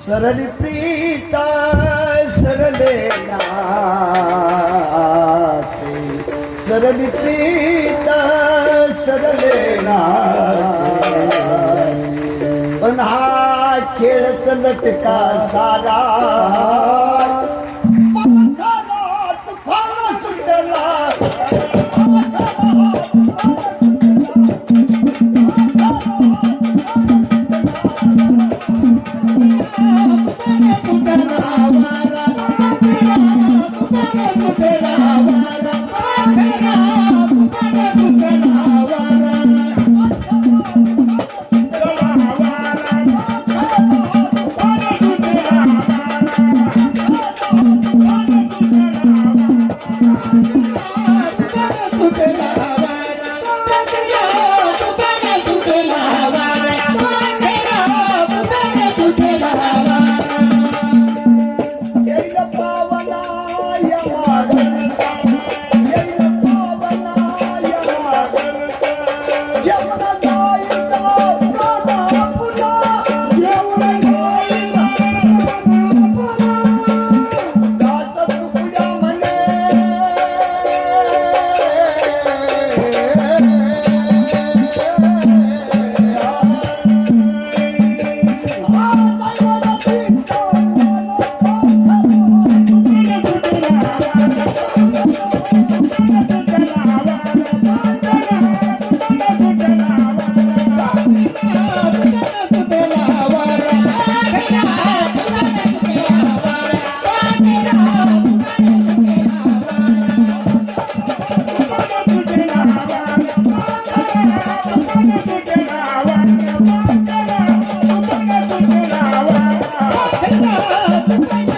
સરળ પ્રીતા સરલે સરળ પ્રીતા સરલે પણ હા ખેડત લટકા સારા Thank you. Thank you.